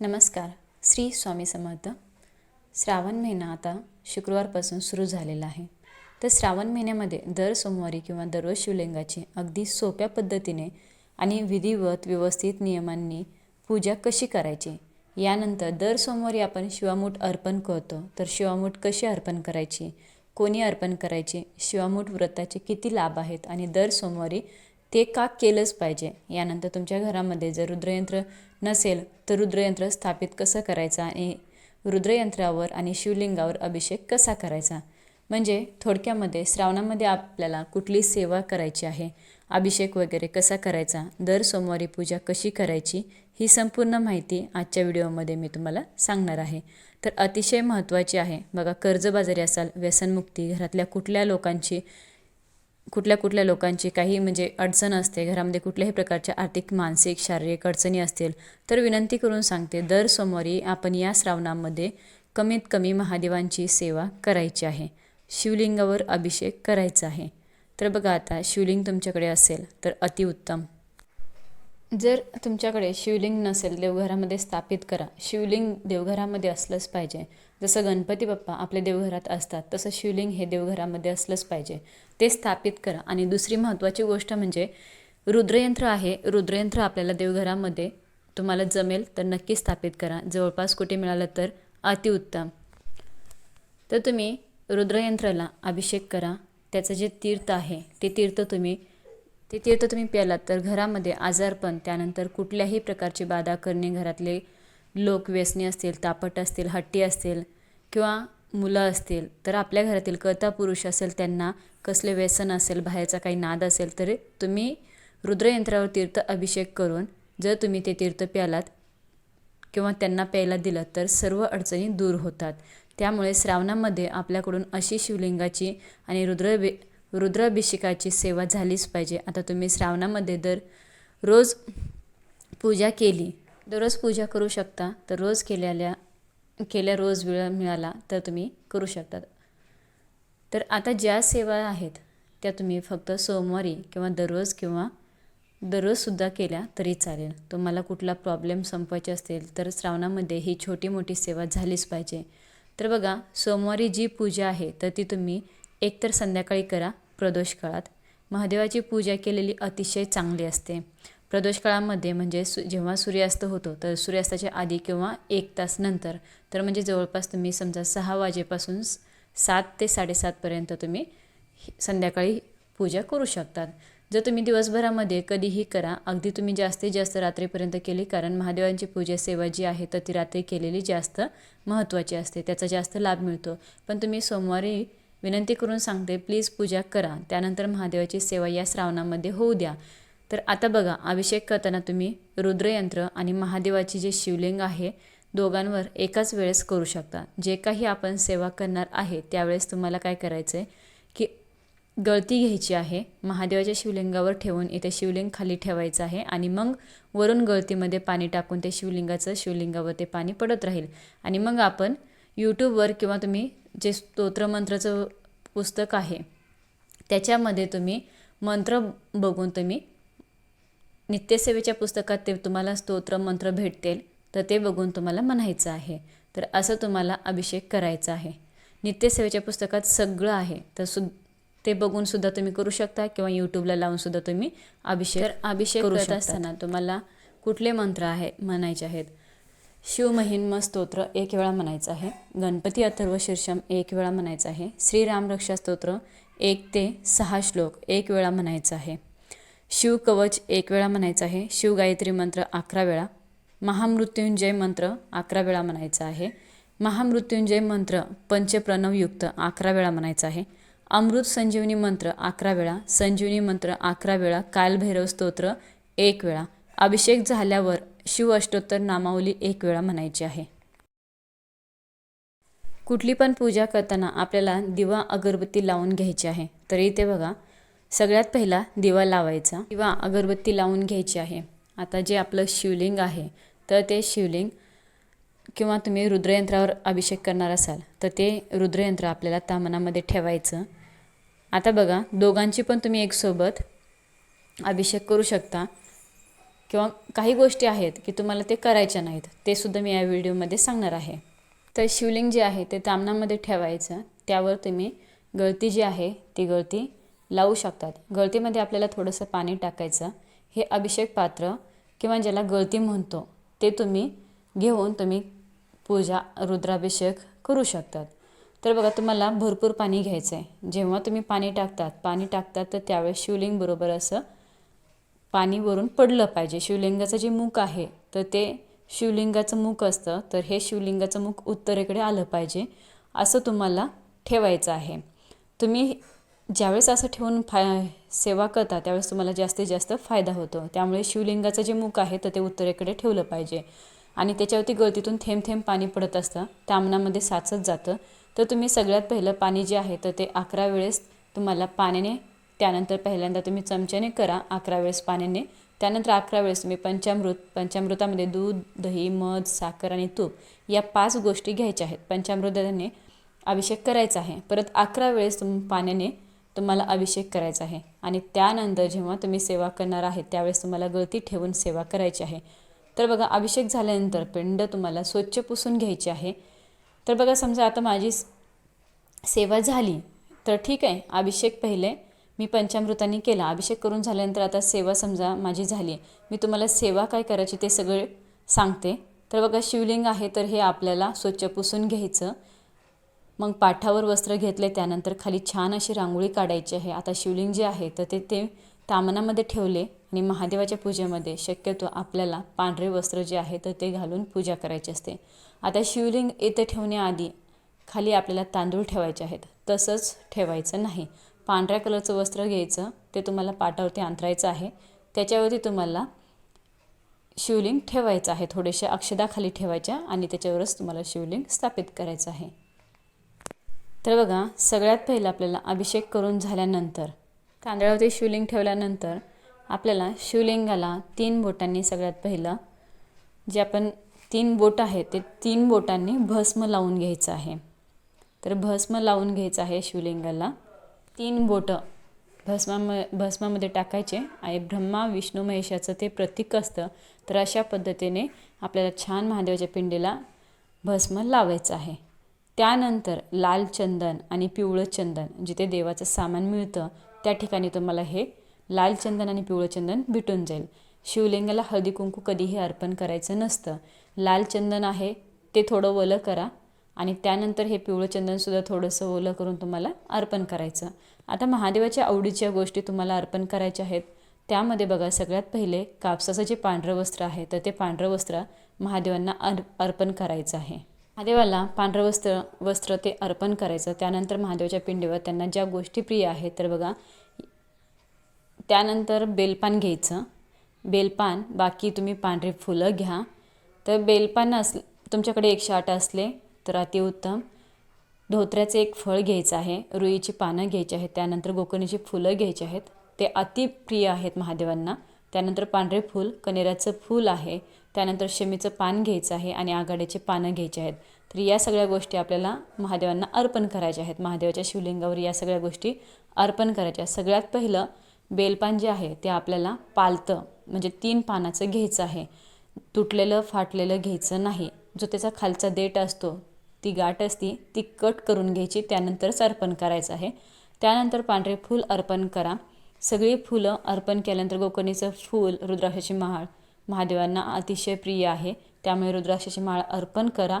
नमस्कार. श्री स्वामी समर्थ. श्रावण महिना आता शुक्रवारपासून सुरू झालेला आहे. तर श्रावण महिन्यामध्ये दर सोमवारी किंवा दररोज शिवलिंगाची अगदी सोप्या पद्धतीने आणि विधिवत व्यवस्थित नियमांनी पूजा कशी करायची? यानंतर दर सोमवारी आपण शिवामूठ अर्पण करतो. तर शिवामूठ कशी अर्पण करायची? कोणी अर्पण करायची? शिवामूठ व्रताचे किती लाभ आहेत? आणि दर सोमवारी ते का केलंच पाहिजे? यानंतर तुमच्या घरामध्ये जर रुद्रयंत्र नसेल तर रुद्रयंत्र स्थापित कसं करायचं आणि रुद्रयंत्रावर आणि शिवलिंगावर अभिषेक कसा करायचा? म्हणजे थोडक्यामध्ये श्रावणामध्ये आपल्याला कुठली सेवा करायची आहे? अभिषेक वगैरे कसा करायचा? दर सोमवारी पूजा कशी करायची? ही संपूर्ण माहिती आजच्या व्हिडिओमध्ये मी तुम्हाला सांगणार आहे. तर अतिशय महत्त्वाची आहे. बघा कर्जबाजारी असाल व्यसनमुक्ती घरातल्या कुठल्या लोकांची कुठल्या कुठल्या लोकांची काही म्हणजे अडचण असते घरामध्ये कुठल्याही प्रकारच्या आर्थिक मानसिक शारीरिक अडचणी असतील तर विनंती करून सांगते दर सोमवारी आपण या श्रावणामध्ये कमीत कमी महादेवांची सेवा करायची आहे. शिवलिंगावर अभिषेक करायचा आहे. तर बघा आता शिवलिंग तुमच्याकडे असेल तर अतिउत्तम. जर तुमच्याकडे शिवलिंग नसेल देवघरामध्ये स्थापित करा. शिवलिंग देवघरामध्ये असलंच पाहिजे. जसं गणपती बाप्पा आपल्या देवघरात असतात तसं शिवलिंग हे देवघरामध्ये असलंच पाहिजे. ते स्थापित करा. आणि दुसरी महत्त्वाची गोष्ट म्हणजे रुद्रयंत्र आहे. रुद्रयंत्र आपल्याला देवघरामध्ये तुम्हाला जमेल तर नक्की स्थापित करा. जवळपास कुठे मिळालं तर अतिउत्तम. तर तुम्ही रुद्रयंत्राला अभिषेक करा. त्याचं जे तीर्थ आहे ते तीर्थ तुम्ही ते तीर्थ तुम्ही प्यालात. तर घरामध्ये आजारपण त्यानंतर कुठल्याही प्रकारची बाधा करणे घरातले लोक व्यसनी असतील तापट असतील हट्टी असतील किंवा मुलं असतील तर आपल्या घरातील कर्ता पुरुष असेल त्यांना कसले व्यसन असेल बाहेरचा काही नाद असेल तर तुम्ही रुद्रयंत्रावर तीर्थ अभिषेक करून जर तुम्ही ते तीर्थ प्यालात किंवा त्यांना प्यायला दिलं तर सर्व अडचणी दूर होतात. त्यामुळे श्रावणामध्ये आपल्याकडून अशी शिवलिंगाची आणि रुद्र रुद्राभिषेकाची सेवा झालीच पाहिजे. आता तुम्ही श्रावणामध्ये दर रोज पूजा केली दररोज पूजा करू शकता तर रोज केलेल्या केल्या रोज वेळ मिळाला तर तुम्ही करू शकता. तर आता ज्या सेवा आहेत त्या तुम्ही फक्त सोमवारी किंवा दररोज किंवा दररोजसुद्धा केल्या तरी चालेल. तुम्हाला कुठला प्रॉब्लेम संपवायचे असतील तर श्रावणामध्ये ही छोटी मोठी सेवा झालीच पाहिजे. तर बघा सोमवारी जी पूजा आहे तर ती तुम्ही एकतर संध्याकाळी करा प्रदोष काळात महादेवाची पूजा केलेली अतिशय चांगली असते. प्रदोष काळामध्ये म्हणजे सु जेव्हा सूर्यास्त होतो तर सूर्यास्ताच्या आधी किंवा एक तास नंतर तर म्हणजे जवळपास तुम्ही समजा सहा वाजेपासून सात ते साडेसातपर्यंत तुम्ही संध्याकाळी पूजा करू शकतात. जर तुम्ही दिवसभरामध्ये कधीही करा अगदी तुम्ही जास्तीत जास्त रात्रीपर्यंत केली कारण महादेवांची पूजा सेवा जी आहे तर ती रात्री केलेली जास्त महत्त्वाची असते. त्याचा जास्त लाभ मिळतो. पण तुम्ही सोमवारी विनंती करून सांगते प्लीज पूजा करा. त्यानंतर महादेवाची सेवा या श्रावणामध्ये होऊ द्या. तर आता बघा अभिषेक करताना तुम्ही रुद्रयंत्र आणि महादेवाची जे शिवलिंग आहे दोघांवर एकाच वेळेस करू शकता. जे काही आपण सेवा करणार आहे त्यावेळेस तुम्हाला काय करायचं आहे की गळती घ्यायची आहे महादेवाच्या शिवलिंगावर ठेवून इथे शिवलिंग खाली ठेवायचं आहे आणि मग वरून गळतीमध्ये पाणी टाकून ते शिवलिंगाचं शिवलिंगावर ते पाणी पडत राहील. आणि मग आपण यूट्यूबवर किंवा तुम्ही जे स्तोत्रमंत्राचं पुस्तक आहे त्याच्यामध्ये तुम्ही मंत्र बघून तुम्ही नित्यसेवेच्या पुस्तकात ते तुम्हाला स्तोत्र मंत्र भेटतील तर ते बघून तुम्हाला म्हणायचं आहे. तर असं तुम्हाला अभिषेक करायचा आहे. नित्यसेवेच्या पुस्तकात सगळं आहे तर सु ते बघून सुद्धा तुम्ही करू शकता किंवा यूट्यूबला लावून सुद्धा तुम्ही अभिषेक अभिषेक करत असताना तुम्हाला कुठले मंत्र आहे म्हणायचे आहेत? शिवमहिन्म स्तोत्र एक वेळा म्हणायचं आहे. गणपती अथर्व शीर्षम एक वेळा म्हणायचं आहे. श्रीरामरक्षा स्तोत्र एक ते सहा श्लोक एक वेळा म्हणायचं आहे. शिवकवच एक वेळा म्हणायचं आहे. शिवगायत्री मंत्र अकरा वेळा. महामृत्युंजय मंत्र अकरा वेळा म्हणायचा आहे. महामृत्युंजय मंत्र पंचप्रणवयुक्त अकरा वेळा म्हणायचा आहे. अमृत संजीवनी मंत्र अकरा वेळा. संजीवनी मंत्र अकरा वेळा. कालभैरव स्तोत्र एक वेळा. अभिषेक झाल्यावर शिव अष्टोत्तर नामावली एक वेळा म्हणायची आहे. कुठली पण पूजा करताना आपल्याला दिवा अगरबत्ती लावून घ्यायची आहे. तर इथे बघा सगळ्यात पहिला दिवा लावायचा. किंवा अगरबत्ती लावून घ्यायची आहे. आता जे आपलं शिवलिंग आहे तर ते शिवलिंग किंवा तुम्ही रुद्रयंत्रावर अभिषेक करणार असाल तर ते रुद्रयंत्र आपल्याला तामनामध्ये ठेवायचं. आता बघा दोघांची पण तुम्ही एकसोबत अभिषेक करू शकता. किंवा काही गोष्टी आहेत की तुम्हाला ते करायच्या नाहीत ते सुद्धा मी या व्हिडिओमध्ये सांगणार आहे. तर शिवलिंग जे आहे ते तामणामध्ये ठेवायचं त्यावर तुम्ही गळती जी आहे ती गळती लावू शकतात. गळतीमध्ये आपल्याला थोडंसं पाणी टाकायचं. हे अभिषेक पात्र किंवा ज्याला गळती म्हणतो ते तुम्ही घेऊन तुम्ही पूजा रुद्राभिषेक करू शकतात. तर बघा तुम्हाला भरपूर पाणी घ्यायचं आहे जेव्हा तुम्ही पाणी टाकतात पाणी टाकतात तर त्यावेळेस शिवलिंग बरोबर असं पाणी वरून पडलं पाहिजे. शिवलिंगाचं जे मुख आहे तर ते शिवलिंगाचं मुख असतं. तर हे शिवलिंगाचं मुख उत्तरेकडे आलं पाहिजे असं तुम्हाला ठेवायचं आहे. तुम्ही ज्यावेळेस असं ठेवून फाय सेवा करता त्यावेळेस तुम्हाला जास्तीत जास्त फायदा होतो. त्यामुळे शिवलिंगाचं जे मुख आहे तर ते उत्तरेकडे ठेवलं पाहिजे. आणि त्याच्यावरती गळतीतून थेंब थेंब पाणी पडत असतं. तामणामध्ये साचत जातं. तर तुम्ही सगळ्यात पहिलं पाणी जे आहे तर ते अकरा वेळेस तुम्हाला पाण्याने त्यानंतर पहिल्यांदा तुम्ही चमच्याने करा अकरा वेळेस पाण्याने. त्यानंतर अकरा वेळेस तुम्ही पंचामृत पंचामृतामध्ये दूध दही मध साखर आणि तूप या पाच गोष्टी घ्यायच्या आहेत. पंचामृताने अभिषेक करायचा आहे. परत अकरा वेळेस तुम पाण्याने तुम्हाला अभिषेक करायचा आहे. आणि त्यानंतर जेव्हा तुम्ही सेवा करणार आहे त्यावेळेस तुम्हाला गळती ठेवून सेवा करायची आहे. तर बघा अभिषेक झाल्यानंतर पिंड तुम्हाला स्वच्छ पुसून घ्यायची आहे. तर बघा समजा आता माझी सेवा झाली तर ठीक आहे. अभिषेक पहिले मी पंचामृताने केला. अभिषेक करून झाल्यानंतर आता सेवा समजा माझी झाली आहे. मी तुम्हाला सेवा काय करायची ते सगळे सांगते. तर बघा शिवलिंग आहे तर हे आपल्याला स्वच्छ पुसून घ्यायचं. मग पाठावर वस्त्र घेतले त्यानंतर खाली छान अशी रांगोळी काढायची आहे. आता शिवलिंग जे आहे तर ते ते तामनामध्ये ठेवले आणि महादेवाच्या पूजेमध्ये शक्यतो आपल्याला पांढरे वस्त्र जे आहे तर ते घालून पूजा करायची असते. आता शिवलिंग येथे ठेवण्याआधी खाली आपल्याला तांदूळ ठेवायचे आहेत. तसंच ठेवायचं नाही. पांढऱ्या कलरचं वस्त्र घ्यायचं ते तुम्हाला पाटावरती अंतरायचं आहे. त्याच्यावरती तुम्हाला शिवलिंग ठेवायचं आहे. थोडेशा अक्षदाखाली ठेवायच्या आणि त्याच्यावरच तुम्हाला शिवलिंग स्थापित करायचं आहे. तर बघा सगळ्यात पहिलं आपल्याला अभिषेक करून झाल्यानंतर तांदळावरती शिवलिंग ठेवल्यानंतर आपल्याला शिवलिंगाला तीन बोटांनी सगळ्यात पहिलं जे आपण तीन बोट आहे ते तीन बोटांनी भस्म लावून घ्यायचं आहे. तर भस्म लावून घ्यायचं आहे शिवलिंगाला. तीन बोटं भस्माम भस्मामध्ये टाकायचे आणि ब्रह्मा विष्णू महेशाचं ते प्रतीक असतं. तर अशा पद्धतीने आपल्याला छान महादेवाच्या पिंडीला भस्म लावायचं आहे. त्यानंतर लाल चंदन आणि पिवळं चंदन जिथे देवाचं सामान मिळतं त्या ठिकाणी तुम्हाला हे लाल चंदन आणि पिवळं चंदन भेटून जाईल. शिवलिंगाला हळदी कुंकू कधीही अर्पण करायचं नसतं. लाल चंदन आहे ते थोडं वलं करा. आणि त्यानंतर हे पिवळं चंदनसुद्धा थोडंसं ओलं करून तुम्हाला अर्पण करायचं. आता महादेवाच्या आवडीच्या गोष्टी तुम्हाला अर्पण करायच्या आहेत. त्यामध्ये बघा सगळ्यात पहिले कापसाचं जे पांढरं वस्त्र आहे तर ते पांढरं वस्त्र महादेवांना अर अर्पण करायचं आहे. महादेवाला पांढरं वस्त्र वस्त्र ते अर्पण करायचं. त्यानंतर महादेवाच्या पिंडीवर त्यांना ज्या गोष्टी प्रिय आहेत तर बघा त्यानंतर बेलपान घ्यायचं. बेलपान बाकी तुम्ही पांढरी फुलं घ्या. तर बेलपान अस तुमच्याकडे एकशे आठ असले तर अतिउत्तम. धोत्र्याचं एक फळ घ्यायचं आहे रुईची पानं घ्यायची आहेत त्यानंतर गोकर्णीची फुलं घ्यायची आहेत. ते अतिप्रिय आहेत महादेवांना. त्यानंतर पांढरे फूल कनेराचं फूल आहे. त्यानंतर शमीचं पान घ्यायचं आहे आणि आघाड्याचे पानं घ्यायचे आहेत. तर या सगळ्या गोष्टी आपल्याला महादेवांना अर्पण करायच्या आहेत. महादेवाच्या शिवलिंगावर या सगळ्या गोष्टी अर्पण करायच्या सगळ्यात पहिलं बेलपान जे आहे ते आपल्याला पालतं म्हणजे तीन पानाचं घ्यायचं आहे. तुटलेलं फाटलेलं घ्यायचं नाही. जो त्याचा खालचा देठ असतो ती गाठ असती ती कट करून घ्यायची त्यानंतरच अर्पण करायचं आहे. त्यानंतर पांढरे फूल अर्पण करा. सगळी फुलं अर्पण केल्यानंतर गोकर्णीचं फूल रुद्राक्षाची माळ महादेवांना अतिशय प्रिय आहे. त्यामुळे रुद्राक्षाची माळ अर्पण करा.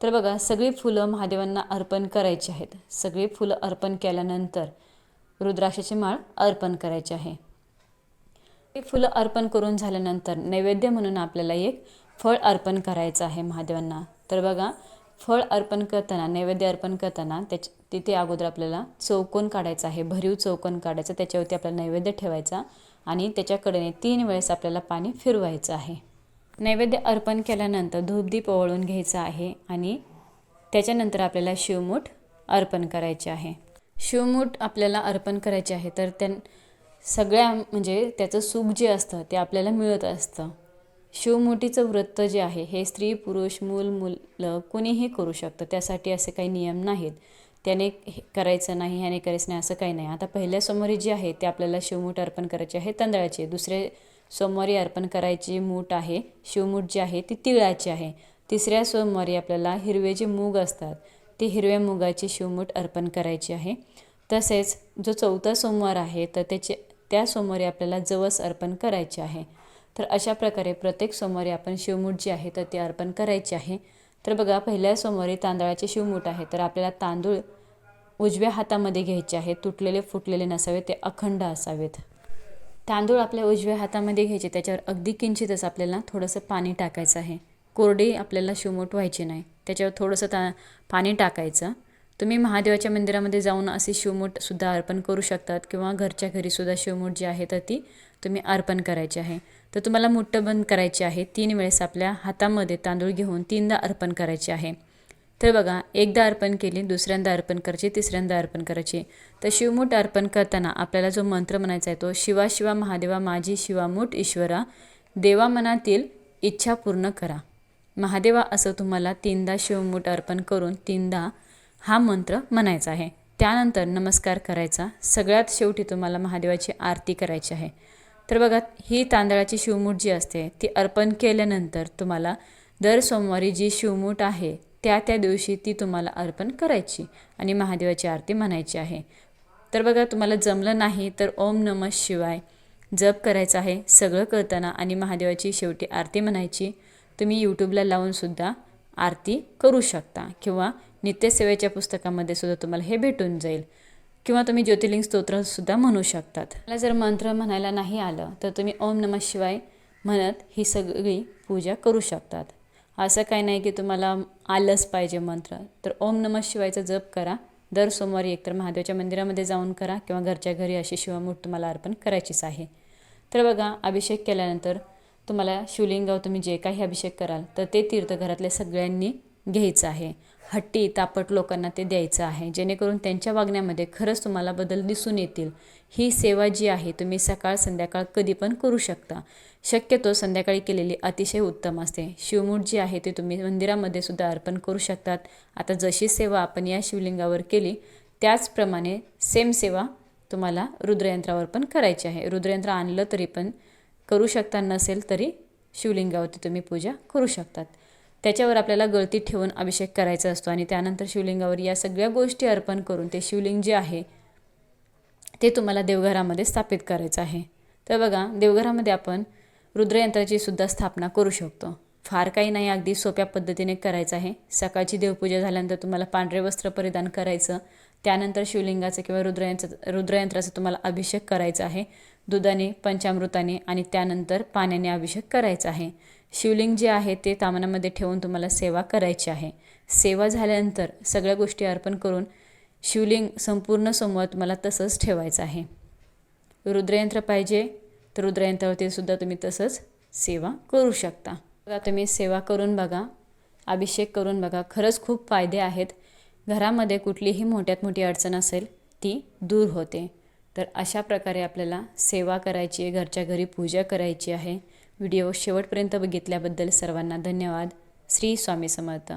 तर बघा सगळी फुलं महादेवांना अर्पण करायची आहेत. सगळी फुलं अर्पण केल्यानंतर रुद्राक्षाची माळ अर्पण करायची आहे. हे फुलं अर्पण करून झाल्यानंतर नैवेद्य म्हणून आपल्याला एक फळ अर्पण करायचं आहे महादेवांना. तर बघा फळ अर्पण करताना नैवेद्य अर्पण करताना त्याच्या तिथे अगोदर आपल्याला चौकोन काढायचा आहे भरीव चौकोन काढायचा त्याच्यावरती आपला नैवेद्य ठेवायचा आणि त्याच्याकडेने तीन वेळेस आपल्याला पाणी फिरवायचं आहे. नैवेद्य अर्पण केल्यानंतर धूपदीप ओवाळून घ्यायचा आहे आणि त्याच्यानंतर आपल्याला शिवमूठ अर्पण करायचे आहे. शिवमूठ आपल्याला अर्पण करायचे आहे तर त्या सगळ्या म्हणजे त्याचं सुख जे असतं ते आपल्याला मिळत असतं. शिवमुठीचं व्रत जे आहे हे स्त्री पुरुष मूल मुलं कुणीही करू शकतं. त्यासाठी असे काही नियम नाहीत. त्याने हे करायचं नाही ह्याने करायचं नाही असं काही नाही. आता पहिल्या सोमवारी जे आहे ते आपल्याला शिवमूठ अर्पण करायचे आहे तांदळाचे. दुसरे सोमवारी अर्पण करायची मूठ आहे शिवमूठ जी आहे ती तिळाची आहे. तिसऱ्या सोमवारी आपल्याला हिरवे जे मूग असतात ते हिरव्या मुगाची शिवमूठ अर्पण करायची आहे. तसेच जो चौथा सोमवार आहे तर त्याचे त्या सोमवारी आपल्याला जवस अर्पण करायचे आहे. तर अशा प्रकारे प्रत्येक सोमवारी आपण शिवमूठ जी आहे तर ती अर्पण करायची आहे. तर बघा पहिल्या सोमवारी तांदळाचे शिवमूठ आहे तर आपल्याला तांदूळ उजव्या हातामध्ये घ्यायचे आहेत तुटलेले फुटलेले नसावेत ते अखंड असावेत. तांदूळ आपल्या उजव्या हातामध्ये घ्यायचे त्याच्यावर अगदी किंचितच आपल्याला थोडंसं पाणी टाकायचं आहे. कोरडे आपल्याला शिवमूठ व्हायचे नाही त्याच्यावर थोडंसं ता पाणी टाकायचं. तुम्ही महादेवाच्या मंदिरामध्ये जाऊन असे शिवमूठसुद्धा अर्पण करू शकतात किंवा घरच्या घरीसुद्धा शिवमूठ जी आहे तर ती तुम्ही अर्पण करायची आहे. तर तुम्हाला मुठ्ठं बंद करायची आहे. तीन वेळेस आपल्या हातामध्ये तांदूळ घेऊन तीनदा अर्पण करायचे आहे. तर बघा एकदा अर्पण केली दुसऱ्यांदा अर्पण करायची तिसऱ्यांदा अर्पण करायची. तर शिवमूठ अर्पण करताना आपल्याला जो मंत्र म्हणायचा आहे तो शिवा शिवा महादेवा माझी शिवामूठ ईश्वरा देवा मनातील इच्छा पूर्ण करा. महादेवा असं तुम्हाला तीनदा शिवमूठ अर्पण करून तीनदा हा मंत्र म्हणायचा आहे. त्यानंतर नमस्कार करायचा. सगळ्यात शेवटी तुम्हाला महादेवाची आरती करायची आहे. तर बघा ही तांदळाची शिवमूठ जी असते ती अर्पण केल्यानंतर तुम्हाला दर सोमवारी जी शिवमूठ आहे त्या त्या दिवशी ती तुम्हाला अर्पण करायची आणि महादेवाची आरती म्हणायची आहे. तर बघा तुम्हाला जमलं नाही तर ओम नम शिवाय जप करायचं आहे सगळं करताना आणि महादेवाची शेवटी आरती म्हणायची. तुम्ही यूट्यूबला लावूनसुद्धा आरती करू शकता किंवा नित्यसेवेच्या पुस्तकामध्ये सुद्धा तुम्हाला हे भेटून जाईल. किंवा तुम्ही ज्योतिर्लिंग स्तोत्रसुद्धा म्हणू शकतात. मला जर मंत्र म्हणायला नाही आलं तर तुम्ही ओम नम शिवाय म्हणत ही सगळी पूजा करू शकतात. असं काही नाही की तुम्हाला आलंच पाहिजे मंत्र. तर ओम नम शिवायचा जप करा. दर सोमवारी एकतर महादेवाच्या मंदिरामध्ये जाऊन करा किंवा घरच्या घरी अशी शिवमूठ तुम्हाला अर्पण करायचीच आहे. तर बघा अभिषेक केल्यानंतर तुम्हाला शिवलिंगावर तुम्ही जे काही अभिषेक कराल तर ते तीर्थ घरातल्या सगळ्यांनी घ्यायचं आहे. हट्टी तापट लोकांना ते द्यायचं आहे. जेणेकरून त्यांच्या वागण्यामध्ये खरंच तुम्हाला बदल दिसून येतील. ही सेवा जी आहे तुम्ही सकाळ संध्याकाळ कधी पण करू शकता. शक्यतो संध्याकाळी केलेली अतिशय उत्तम असते. शिवमूठ जी आहे ती तुम्ही मंदिरामध्ये सुद्धा अर्पण करू शकतात. आता जशी सेवा आपण या शिवलिंगावर केली त्याचप्रमाणे सेम सेवा तुम्हाला रुद्रयंत्रावर पण करायची आहे. रुद्रयंत्र आणलं तरी पण करू शकता नसेल तरी शिवलिंगावरती तुम्ही पूजा करू शकतात. त्याच्यावर आपल्याला गळती ठेवून अभिषेक करायचा असतो आणि त्यानंतर शिवलिंगावर या सगळ्या गोष्टी अर्पण करून ते शिवलिंग जे आहे ते तुम्हाला देवघरामध्ये स्थापित करायचं आहे. तर बघा देवघरामध्ये आपण रुद्रयंत्राची सुद्धा स्थापना करू शकतो. फार काही नाही अगदी सोप्या पद्धतीने करायचं आहे. सकाळची देवपूजा झाल्यानंतर तुम्हाला पांढरे वस्त्र परिधान करायचं. त्यानंतर शिवलिंगाचं किंवा रुद्रयंत्र रुद्रयंत्राचा तुम्हाला अभिषेक करायचा आहे. दुधाने पंचामृताने आणि त्यानंतर पाण्याने अभिषेक करायचा आहे. शिवलिंग जे आहे ते तामनामध्ये ठेवून तुम्हाला सेवा करायची आहे. सेवा झाल्यानंतर सगळ्या गोष्टी अर्पण करून शिवलिंग संपूर्ण सोमवार तुम्हाला तसंच ठेवायचं आहे. रुद्रयंत्र पाहिजे तर रुद्रयंत्रावरती सुद्धा तुम्ही तसंच सेवा करू शकता. बघा तुम्ही सेवा करून बघा अभिषेक करून बघा. खरंच खूप फायदे आहेत. घरामध्ये कुठलीही मोठ्यात मोठी अडचण असेल ती दूर होते. तर अशा प्रकारे आपल्याला सेवा करायची आहे घरच्या घरी पूजा करायची आहे. व्हिडिओ शेवटपर्यंत बघितल्याबद्दल सर्वांना धन्यवाद. श्री स्वामी समर्थ.